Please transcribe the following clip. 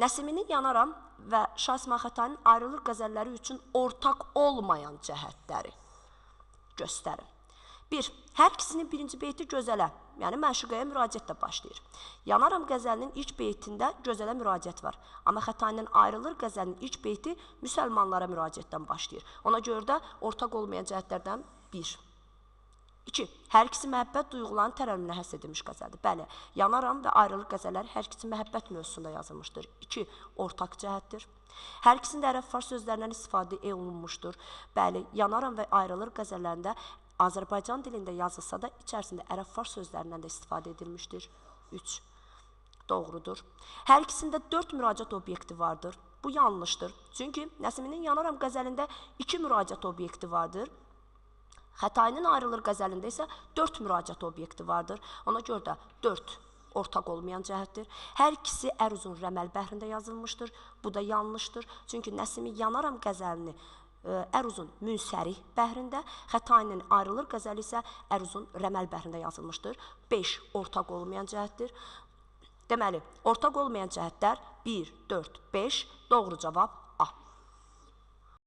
Nəsiminin Yanaram və Şah İsmayıl Xətainin ayrılır qəzəlləri üçün ortaq olmayan cəhətləri göstərin. 1. Hər ikisinin birinci beyti gözələ, yəni məşuqəyə müraciətlə başlayır. Yanaram qəzəlinin ilk beytində gözələ müraciət var. Amma Xətainin ayrılır qəzəlinin ilk beyti müsəlmanlara müraciətdən başlayır. Ona görə də ortaq olmayan cəhətlərdən 1. 2. Hər ikisi məhəbbət duyğularının tərənnümünə həsr edilmiş qəzəldir. Bəli, Yanaram və Ayrılıq qəzəlləri hər ikisi məhəbbət mövzusunda yazılmışdır. 2. Ortaq cəhətdir. Hər ikisində ərəb-fars sözlərindən istifadə olunmuşdur. Bəli, Yanaram və Ayrılıq qəzəllərində Azərbaycan dilində yazılsa da içərisində ərəb-fars sözlərindən də istifadə edilmişdir. 3. Doğrudur. Hər ikisində 4 müraciət obyekti vardır. Bu yanlışdır. Çünki Nəsiminin Yanaram qəzəlində 2 müraciət obyekti vardır. Xətainin ayrılır qəzəlində isə 4 müraciət obyekti vardır. Ona görə də 4 ortaq olmayan cəhətdir. Hər ikisi Əruzun Rəməl bəhrində yazılmışdır. Bu da yanlışdır. Çünki Nəsimi Yanaram qəzəlini ə, Əruzun Münsərih bəhrində, Xətainin ayrılır qəzəli isə Əruzun Rəməl bəhrində yazılmışdır. 5 ortaq olmayan cəhətdir. Deməli, ortaq olmayan cəhətlər 1, 4, 5, doğru cavab